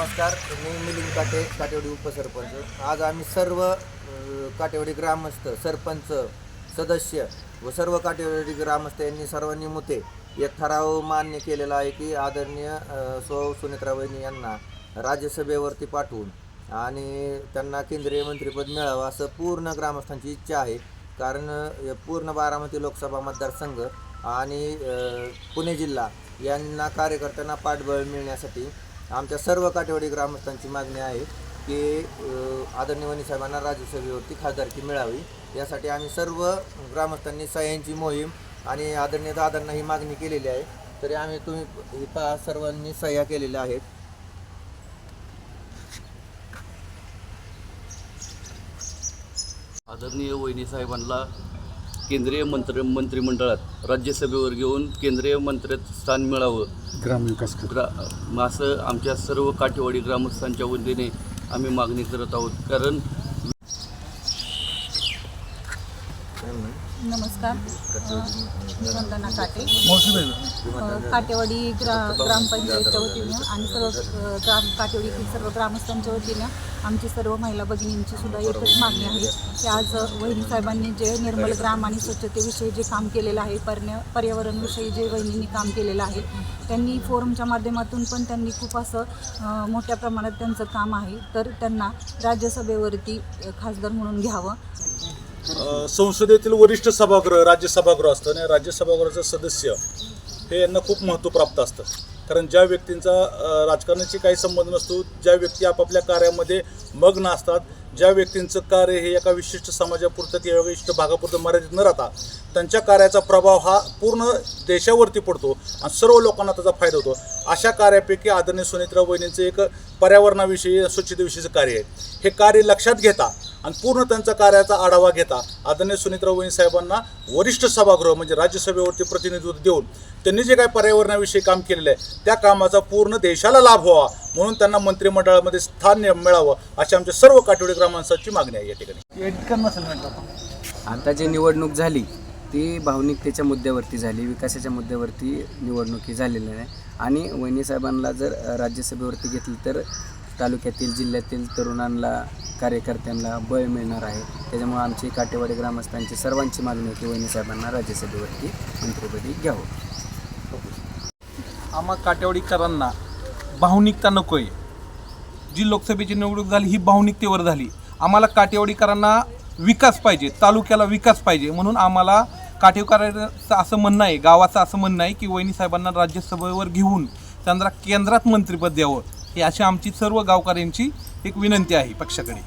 नमस्कार मी मिलिंद काटे काटेवाडी उपसरपंच. आज आम्ही सर्व काटेवाडी ग्रामस्थ सरपंच सदस्य व सर्व काटेवाडी ग्रामस्थ यांनी सर्वांनी मुते एक ठराव मान्य केलेला आहे की आदरणीय सौ सुनेत्रा वहिनी यांना राज्यसभेवरती पाठवून आणि त्यांना केंद्रीय मंत्रिपद मिळावं असं पूर्ण ग्रामस्थांची इच्छा आहे. कारण पूर्ण बारामती लोकसभा मतदारसंघ आणि पुणे जिल्हा यांना कार्यकर्त्यांना पाठबळ मिळण्यासाठी आमच्या सर्व काटेवाडी ग्रामस्थांची मागणी आहे की आदरणीय वनी साहेबांना राज्यसभेवरती खासदारकी मिळावी. यासाठी आम्ही सर्व ग्रामस्थांनी सह्यांची मोहीम आणि आदरणीय दादांना ही मागणी केलेली आहे. तरी आम्ही तुम्ही ही पहा सर्वांनी सह्या केलेल्या आहेत. आदरणीय वहिनी साहेबांना केंद्रीय मंत्री मंत्रिमंडळात राज्यसभेवर घेऊन केंद्रीय मंत्रित स्थान मिळावं. ग्रामविकास खाते. ग्रा असं आमच्या सर्व काठेवाडी ग्रामस्थांच्या वतीने आम्ही मागणी करत आहोत. कारण नमस्कार मी वंदना काटे काटेवाडी ग्रा ग्रामपंचायतच्या वतीनं आणि सर्व ग्राम काटेवाडीतील सर्व ग्रामस्थांच्या वतीनं आमची सर्व महिला भगिनींची सुद्धा एकच मागणी आहे की आज वहिनी साहेबांनी जे निर्मल ग्राम आणि स्वच्छतेविषयी जे काम केलेलं आहे पर्या पर्यावरणविषयी जे वहिनींनी काम केलेलं आहे त्यांनी फोरमच्या माध्यमातून पण त्यांनी खूप असं मोठ्या प्रमाणात त्यांचं काम आहे. तर त्यांना राज्यसभेवरती खासदार म्हणून घ्यावं. संसदेतील वरिष्ठ सभागृह राज्य सभागृह असतं आणि राज्य सभागृहाचं सदस्य हे यांना खूप महत्त्व प्राप्त असतं. कारण ज्या व्यक्तींचा राजकारणाशी काही संबंध नसतो ज्या व्यक्ती आपापल्या कार्यामध्ये मग्न असतात. ज्या व्यक्तींचं कार्य हे एका विशिष्ट समाजापुरतं किंवा विशिष्ट भागापुरतं मर्यादित न राहता त्यांच्या कार्याचा प्रभाव हा पूर्ण देशावरती पडतो आणि सर्व लोकांना त्याचा फायदा होतो. अशा कार्यापैकी आदरणीय सुनेत्रा वहिनींचं एक पर्यावरणाविषयी स्वच्छतेविषयीचं कार्य आहे. हे कार्य लक्षात घेता आणि पूर्ण त्यांचा कार्याचा आढावा घेता आदरणीय सुनीत्रा वहिनी साहेबांना वरिष्ठ सभागृह म्हणजे राज्यसभेवरती प्रतिनिधित्व देऊन त्यांनी जे काही पर्यावरणाविषयी काम केलेलं आहे त्या कामाचा पूर्ण देशाला लाभ व्हावा म्हणून त्यांना मंत्रिमंडळामध्ये स्थान मिळावं अशी आमच्या सर्व काठोडी ग्रामस्थांची मागणी आहे या ठिकाणी. आता जी निवडणूक झाली ती भावनिकतेच्या मुद्द्यावरती झाली विकासाच्या मुद्द्यावरती निवडणुकी झालेल्या नाही. आणि वहिनी साहेबांना जर राज्यसभेवरती घेतली तर तालुक्यातील जिल्ह्यातील तरुणांना कार्यकर्त्यांना बळ मिळणार आहे. त्याच्यामुळे आमची काटेवाडी ग्रामस्थांची सर्वांची मागणी आहे की वहिनी साहेबांना राज्यसभेवरती मंत्रिपदी घ्यावं. आम्हा काटेवाडीकरांना भावनिकता नको आहे जी लोकसभेची निवडणूक झाली ही भावनिकतेवर झाली. आम्हाला काटेवाडीकरांना विकास पाहिजे तालुक्याला विकास पाहिजे म्हणून आम्हाला काटेवाडीकरांचं असं म्हणणं आहे गावाचं असं म्हणणं आहे की वहिनी साहेबांना राज्यसभेवर घेऊन त्यांना केंद्रात मंत्रिपद द्यावं. ही अशी आमची सर्व गावकऱ्यांची एक विनंती आहे पक्षाकडे.